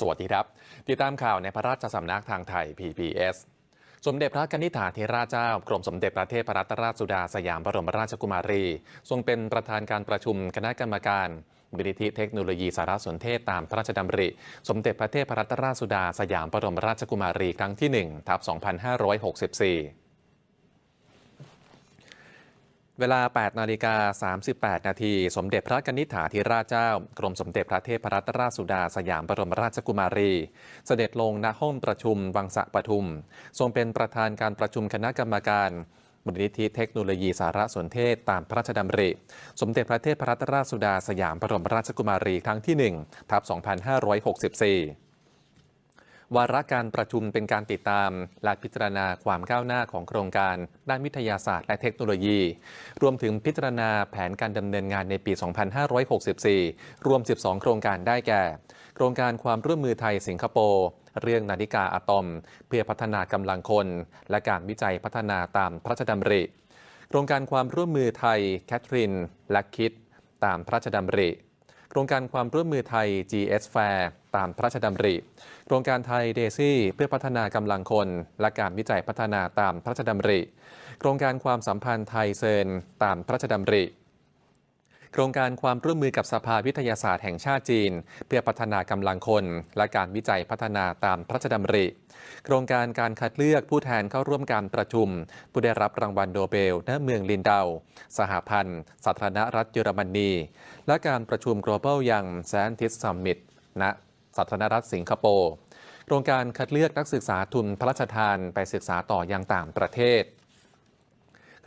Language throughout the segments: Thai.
สวัสดีครับ ติดตามข่าวในพระราชสำนักทางไทย PBS สมเด็จพระกนิษฐาธิราชเจ้ากรมสมเด็จพระเทพรัตนราชสุดาสยามบรมราชกุมารี ทรงเป็นประธานการประชุมคณะกรรมการมูลนิธิเทคโนโลยีสารสนเทศตามพระราชดำริ สมเด็จพระเทพรัตนราชสุดาสยามบรมราชกุมารีครั้งที่1ทับ2564 เวลา 8 นาฬิกา 38 นาที สมเด็จพระกนิษฐาธิราชเจ้า กรมสมเด็จพระเทพรัตนราชสุดาสยามบรมราชกุมารี เสด็จลงณห้องประชุมวังสะปทุม ทรงเป็นประธานการประชุมคณะกรรมการมูลนิธิเทคโนโลยีสารสนเทศตามพระราชดำริ สมเด็จพระเทพรัตนราชสุดาสยามบรมราชกุมารีครั้งที่ 1 ทับ 2564 วาระการประชุมเป็นการติดตาม และพิจารณาความก้าวหน้าของโครงการ ด้านวิทยาศาสตร์และเทคโนโลยี รวมถึงพิจารณาแผนการดำเนินงานในปี 2564 รวม 12 โครงการได้แก่ โครงการความร่วมมือไทยสิงคโปร์เรื่องนาฬิกาอะตอม เพื่อพัฒนากำลังคน และการวิจัยพัฒนาตามพระราชดำริ โครงการความร่วมมือไทยแคทริน และคิด ตามพระราชดำริ โครงการความร่วมมือไทย GS Fair ตามพระราชดำริ โครงการไทยเดซี่เพื่อพัฒนากำลังคน และการวิจัยพัฒนาตามพระราชดำริ โครงการความสัมพันธ์ไทยเซนตามพระราชดำริ โครงการความร่วมมือกับสภาวิทยาศาสตร์แห่งชาติจีน เพื่อพัฒนากำลังคน และการวิจัยพัฒนาตามพระราชดำริ โครงการการคัดเลือกผู้แทนเข้าร่วมการประชุม ผู้ได้รับรางวัลโนเบลณเมืองลินเดา สหพันธ์สาธารณรัฐเยอรมนี และการประชุม Global Young Scientist Summit ณสาธารณรัฐสิงคโปร์โครงการคัดเลือกนักศึกษาทุนพระราชทานไปศึกษาต่อยังต่างประเทศ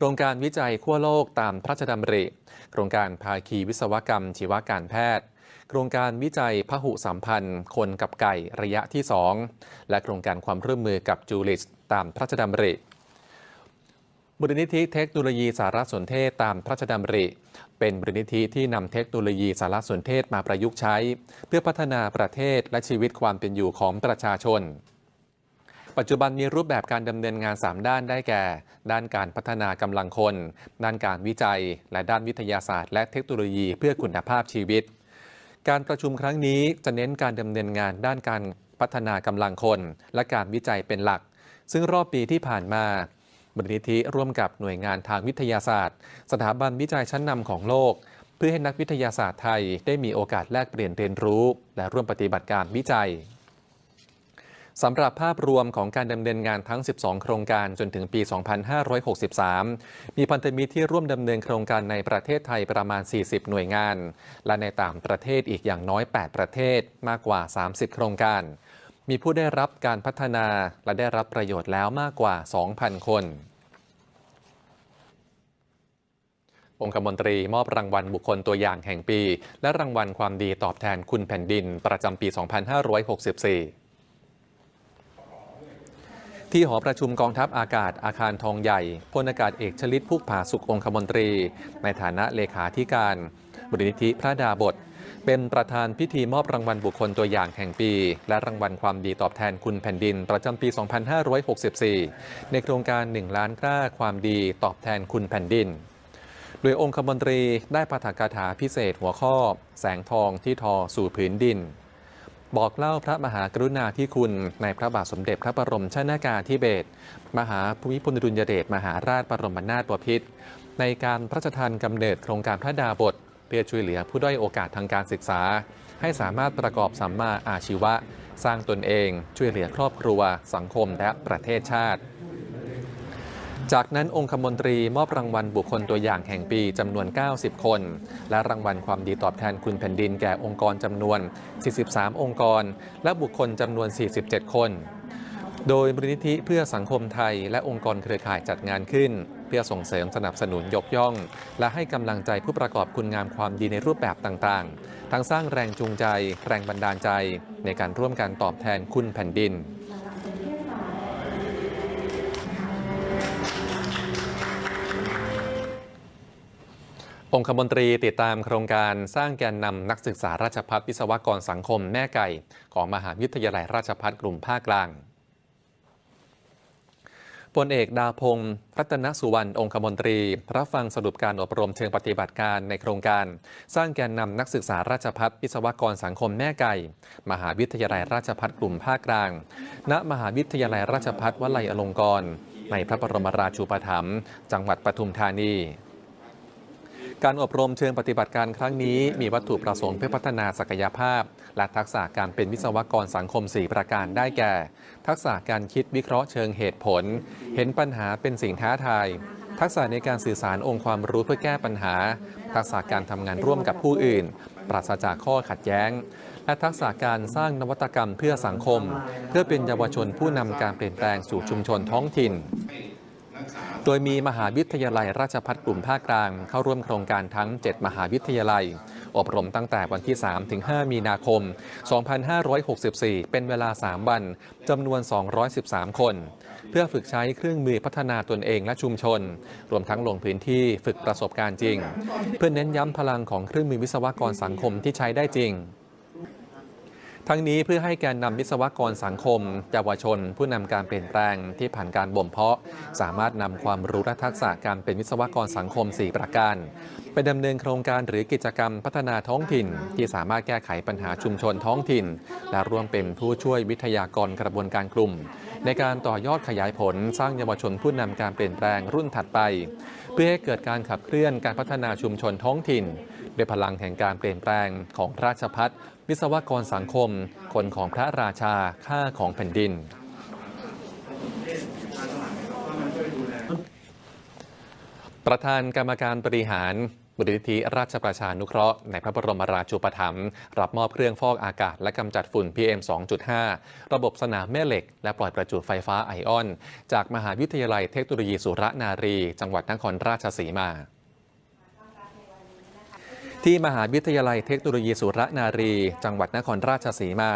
ครงการวิจัยขั้วโลกตามพระราชดำริ โครงการภาคีวิศวกรรม ชีวการแพทย์ โครงการวิจัยพหุสัมพันธ์ คนกับไก่ระยะที่ 2 และโครงการความร่วมมือกับจูลิสตามพระราชดำริมูลนิธิเทคโนโลยีสารสนเทศตามพระราชดำริ เป็นมูลนิธิที่นำเทคโนโลยีสารสนเทศมาประยุกต์ใช้ เพื่อพัฒนาประเทศและชีวิตความเป็นอยู่ของประชาชน ปัจจุบันมีรูปแบบการดำเนินงาน 3 ด้านได้แก่ ด้านการพัฒนากำลังคน ด้านการวิจัย และด้านวิทยาศาสตร์ และเทคโนโลยีเพื่อคุณภาพชีวิต การประชุมครั้งนี้จะเน้นการดำเนินงานด้านการพัฒนากำลังคน และการวิจัยเป็นหลัก ซึ่งรอบปีที่ผ่านมามูลนิธิร่วมกับหน่วยงานทางวิทยาศาสตร์ สถาบันวิจัยชั้นนำของโลก เพื่อให้นักวิทยาศาสตร์ไทยได้มีโอกาสแลกเปลี่ยนเรียนรู้ และร่วมปฏิบัติการวิจัย สำหรับภาพรวมของการดำเนินงานทั้ง 12 โครงการจนถึงปี 2563 มีพันธมิตรที่ร่วมดำเนินโครงการในประเทศไทยประมาณ 40 หน่วยงาน และในต่างประเทศอีกอย่างน้อย 8 ประเทศมากกว่า 30 โครงการ มีผู้ได้รับการพัฒนาและได้รับประโยชน์แล้วมากกว่า 2,000 คนองคมนตรีมอบรางวัลบุคคลตัวอย่างแห่งปี และรางวัลความดีตอบแทนคุณแผ่นดินประจำปี 2564 ที่หอประชุมกองทัพอากาศอาคารทองใหญ่พลอากาศเอกชลิตพุกผาสุของคมนตรี ในฐานะเลขาธิการบรินิธิพระดาบท เป็นประธานพิธีมอบรางวัลบุคคลตัวอย่างแห่งปี และรางวัลความดีตอบแทนคุณแผ่นดิน ประจำปี 2564 ในโครงการ 1 ล้านกล้าความดีตอบแทนคุณแผ่นดิน โดยองคมนตรีได้ปาฐกถาพิเศษหัวข้อ แสงทองที่ทอสู่ผืนดิน บอกเล่าพระมหากรุณาธิคุณในพระบาทสมเด็จพระบรมชนากาธิเบศรมหาภูมิพลอดุลยเดชมหาราชบรมนาถบพิตรในการพระราชทานกำเนิดโครงการพระดาบทเพื่อช่วยเหลือผู้ด้อยโอกาสทางการศึกษา ให้สามารถประกอบสัมมาอาชีวะ สร้างตนเอง ช่วยเหลือครอบครัว สังคมและประเทศชาติ จากนั้นองคมนตรีมอบรางวัลบุคคลตัวอย่างแห่งปีจำนวน 90 คน และรางวัลความดีตอบแทนคุณแผ่นดินแก่องค์กรจำนวน 43 องค์กร และบุคคลจำนวน 47 คน โดยมูลนิธิเพื่อสังคมไทยและองค์กรเครือข่ายจัดงานขึ้น เพื่อส่งเสริมสนับสนุนยกย่อง และให้กำลังใจผู้ประกอบคุณงามความดีในรูปแบบต่างๆ ทั้งสร้างแรงจูงใจ แรงบันดาลใจ ในการร่วมกันตอบแทนคุณแผ่นดิน องคมนตรีติดตามโครงการสร้างแกนนำนักศึกษาราชพัฒวิศวกรสังคมแม่ไก่ ของมหาวิทยาลัยราชพัฒกลุ่มภาคกลางพลเอกดาพงศ์รัตนสุวรรณองคมนตรี รับฟังสรุปการอบรมเชิงปฏิบัติการในโครงการ สร้างแกนนำนักศึกษาราชพัฒวิศวกรสังคมแม่ไก่ มหาวิทยาลัยราชพัฒกลุ่มภาคกลาง ณมหาวิทยาลัยราชพัฒวลัยอลงกรณ์ในพระบรมราชูปถัมภ์จังหวัดปทุมธานี การอบรมเชิงปฏิบัติการครั้งนี้มีวัตถุประสงค์เพื่อพัฒนาศักยภาพ และทักษะการเป็นวิศวกรสังคม 4 ประการได้แก่ ทักษะการคิดวิเคราะห์เชิงเหตุผล เห็นปัญหาเป็นสิ่งท้าทาย ทักษะในการสื่อสารองค์ความรู้เพื่อแก้ปัญหา ทักษะการทำงานร่วมกับผู้อื่น ปราศจากข้อขัดแย้ง และทักษะการสร้างนวัตกรรมเพื่อสังคม เพื่อเป็นเยาวชนผู้นำการเปลี่ยนแปลงสู่ชุมชนท้องถิ่น โดยมีมหาวิทยาลัยราชพัฒกลุ่มภาคกลาง เข้าร่วมโครงการทั้ง 7 มหาวิทยาลัย อบรมตั้งแต่วันที่ 3 ถึง 5 มีนาคม 2564 เป็นเวลา 3 วันจำนวน 213 คน เพื่อฝึกใช้เครื่องมือพัฒนาตนเองและชุมชน รวมทั้งลงพื้นที่ฝึกประสบการณ์จริง เพื่อเน้นย้ำพลังของเครื่องมือวิศวกรสังคมที่ใช้ได้จริง ทั้งนี้เพื่อให้แกนนำวิศวกรสังคมเยาวชน ผู้นำการเปลี่ยนแปลงที่ผ่านการบ่มเพาะ สามารถนำความรู้และทักษะการเป็นวิศวกรสังคม 4 ประการ ไปดำเนินโครงการหรือกิจกรรมพัฒนาท้องถิ่น ที่สามารถแก้ไขปัญหาชุมชนท้องถิ่น และร่วมเป็นผู้ช่วยวิทยากรกระบวนการกลุ่ม ในการต่อยอดขยายผลสร้างเยาวชนผู้นำการเปลี่ยนแปลงรุ่นถัดไป เพื่อให้เกิดการขับเคลื่อนการพัฒนาชุมชนท้องถิ่น ด้วยพลังแห่งการเปลี่ยนแปลงของราชพัฒวิศวกรสังคม คนของพระราชาค่าของแผ่นดินประธานกรรมการบริหารมูลนิธิราชประชานุเคราะห์ในพระบรมราชูปถัมภ์รับมอบเครื่องฟอกอากาศและกำจัดฝุ่น PM 2.5 ระบบสนามแม่เหล็ก และปล่อยประจุไฟฟ้าไอออน จากมหาวิทยาลัยเทคโนโลยีสุรนารี จังหวัดนครราชสีมา ที่มหาวิทยาลัยเทคโนโลยีสุรนารี จังหวัดนครราชสีมา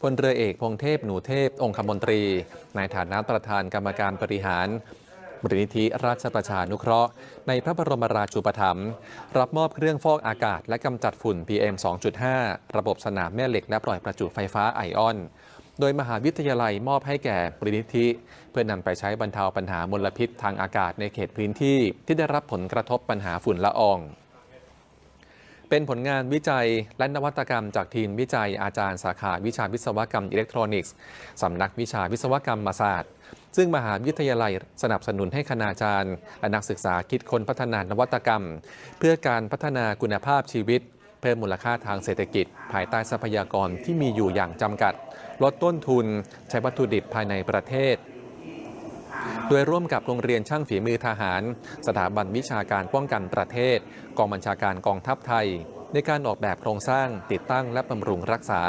พลเรือเอกพงเทพหนูเทพ องคมนตรี ในฐานะประธานกรรมการบริหารมูลนิธิราชประชานุเคราะห์ ในพระบรมราชูปถัมภ์รับมอบเครื่องฟอกอากาศและกำจัดฝุ่น PM 2.5 ระบบสนามแม่เหล็กและปล่อยประจุไฟฟ้าไอออน โดยมหาวิทยาลัยมอบให้แก่มูลนิธิ เพื่อนำไปใช้บรรเทาปัญหามลพิษทางอากาศในเขตพื้นที่ที่ได้รับผลกระทบปัญหาฝุ่นละออง เป็นผลงานวิจัยและนวัตกรรมจากทีมวิจัยอาจารย์สาขาวิชาวิศวกรรมอิเล็กทรอนิกส์ สำนักวิชาวิศวกรรมศาสตร์ ซึ่งมหาวิทยาลัยสนับสนุนให้คณาจารย์และนักศึกษาคิดค้นพัฒนานวัตกรรม เพื่อการพัฒนาคุณภาพชีวิต เพิ่มมูลค่าทางเศรษฐกิจ ภายใต้ทรัพยากรที่มีอยู่อย่างจำกัด ลดต้นทุน ใช้วัตถุดิบภายในประเทศ โดยร่วมกับโรงเรียนช่างฝีมือทหาร สถาบันวิชาการป้องกันประเทศ กองบัญชาการกองทัพไทย ในการออกแบบโครงสร้าง ติดตั้งและบำรุงรักษา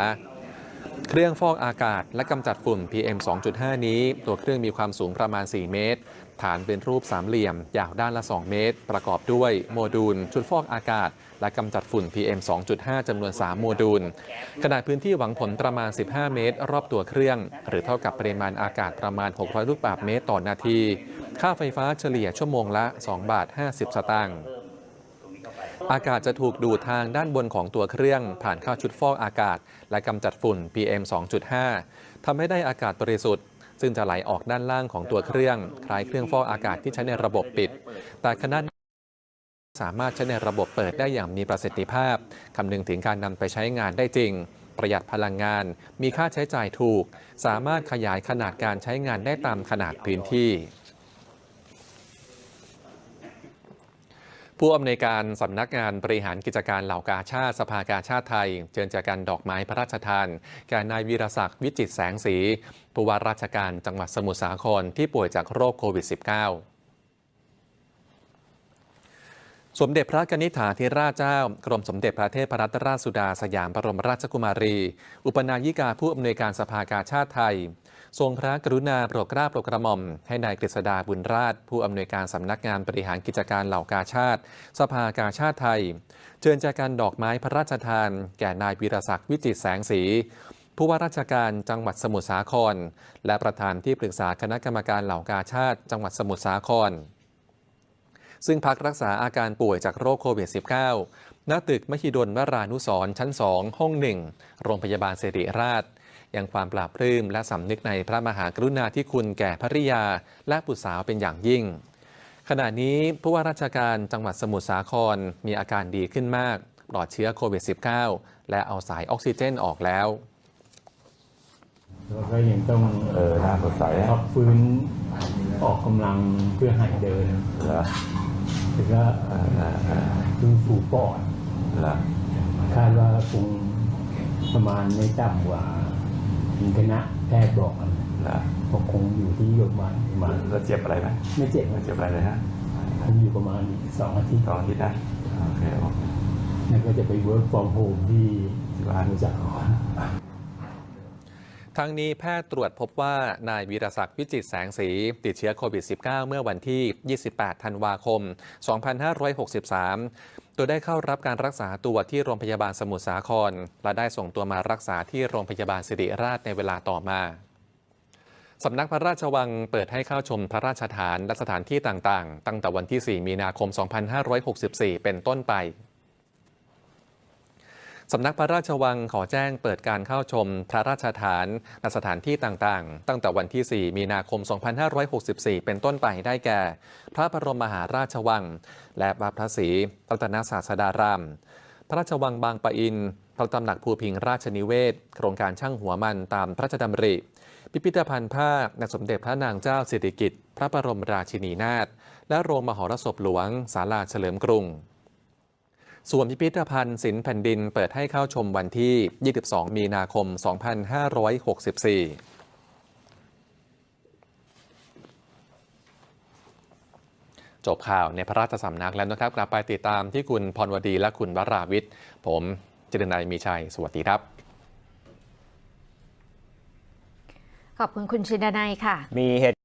เครื่องฟอกอากาศและกำจัดฝุ่น PM 2.5 นี้ ตัวเครื่องมีความสูงประมาณ 4 เมตร ฐานเป็นรูปสามเหลี่ยม ยาวด้านละ 2 เมตร ประกอบด้วยโมดูล ชุดฟอกอากาศ และกำจัดฝุ่น PM 2.5 จำนวน 3 โมดูล ขนาดพื้นที่หวังผลประมาณ 15 เมตร รอบตัวเครื่อง หรือเท่ากับปริมาณอากาศประมาณ 600 ลูกบาศก์เมตรต่อนาที ค่าไฟฟ้าเฉลี่ยชั่วโมงละ 2 บาท 50 สตางค์อากาศจะถูกดูดทางด้านบนของตัวเครื่อง ผ่านเข้าชุดฟอกอากาศ และกำจัดฝุ่น PM 2.5 ทำให้ได้อากาศบริสุทธิ์ ซึ่งจะไหลออกด้านล่างของตัวเครื่อง คล้ายเครื่องฟอกอากาศที่ใช้ในระบบปิด แต่ขณะสามารถใช้ในระบบเปิดได้อย่างมีประสิทธิภาพ คำนึงถึงการนำไปใช้งานได้จริง ประหยัดพลังงาน มีค่าใช้จ่ายถูก สามารถขยายขนาดการใช้งานได้ตามขนาดพื้นที่ ผู้อำนวยการสำนักงานบริหารกิจการเหล่ากาชาติสภากาชาติไทยเชิญจากการดอกไม้พระราชทาน แก่นายวีรศักดิ์วิจิตแสงสีผู้ว่าราชการจังหวัดสมุทรสาครที่ป่วยจากโรคโควิด -19 สมเด็จพระกนิษฐาธิราชเจ้า กรมสมเด็จพระเทพรัตนราชสุดาสยามบรมราชกุมารี อุปนายิกาผู้อำนวยการสภากาชาติไทย ทรงพระกรุณาโปรดเกล้าโปรดกระหม่อม ให้นายกฤษดาบุญราช ผู้อำนวยการสำนักงานบริหารกิจการเหล่ากาชาติ สภากาชาติไทย เชิญจากการดอกไม้พระราชทาน แก่นายวีรศักดิ์วิจิตรแสงสีผู้ว่าราชการจังหวัดสมุทรสาคร และประธานที่ปรึกษาคณะกรรมการเหล่ากาชาติ จังหวัดสมุทรสาคร ซึ่งพักรักษาอาการป่วยจากโรคโควิด -19 ณตึกมหิดลวรานุสรชั้น 2 ห้อง 1 โรงพยาบาลสิริราช ยังความปราบปลื้มและสำนึกในพระมหากรุณาธิคุณแก่ภริยา และบุตรสาวเป็นอย่างยิ่ง ขณะนี้ผู้ว่าราชการจังหวัดสมุทรสาครมีอาการดีขึ้นมาก ปลอดเชื้อโควิด -19 และเอาสายออกซิเจนออกแล้วแล้วก็ยังต้องเออหน้าสดใสพักฟื้นออกกำลังเพื่อหัดเดินเหรอแล้วก็เออเออเออฟื้นฟูปอดเหรอคาดว่าคงประมาณไม่ต่ำกว่า ทีคณะแพทย์บอกมันเหรอก็คงอยู่ที่ประมาณประมาณแล้วเจ็บอะไรไหมไม่เจ็บไม่นะเจ็บอะไรเลยฮะคงอยู่ประมาณอีกสองอาทิตย์สองอาทิตย์นะโอเคโอเคแล้วก็จะไป work from home ที่ที่บ้านสมุทรสาคร ทั้งนี้แพทย์ตรวจพบว่านายวีรศักดิ์วิจิตแสงสี ติดเชื้อโควิด -19 เมื่อวันที่ 28 ธันวาคม 2563 ตัวได้เข้ารับการรักษาตัวที่โรงพยาบาลสมุทรสาคร และได้ส่งตัวมารักษาที่โรงพยาบาลสิริราชในเวลาต่อมาสำนักพระราชวังเปิดให้เข้าชมพระราชฐานและสถานที่ต่างๆ ตั้งแต่วันที่ 4 มีนาคม 2564 เป็นต้นไป สำนักพระราชวังขอแจ้งเปิดการเข้าชมพระราชฐานและสถานที่ต่างๆ ตั้งแต่วันที่ 4 มีนาคม 2564 เป็นต้นไปได้แก่ พระบรมมหาราชวัง และวัดพระศรีรัตนศาสดาราม พระราชวังบางปะอินพระตำหนักภูพิงราชนิเวศ โครงการช่างหัวมันตามพระราชดำริ พิพิธภัณฑ์ภาพในสมเด็จพระนางเจ้าสิริกิติ์พระบรมราชินีนาถและโรงมหรสพหลวงศาลาเฉลิมกรุง ส่วนพิพิธภัณฑ์ศิลป์แผ่นดินเปิดให้เข้าชมวันที่ 22 มีนาคม 2564จบข่าวในพระราชสำนักแล้วนะครับ กลับไปติดตามที่คุณพรวดีและคุณวราวิทย์ ผมเจริญนายมีชัย สวัสดีครับ ขอบคุณคุณชินดนัยค่ะ มีเหตุ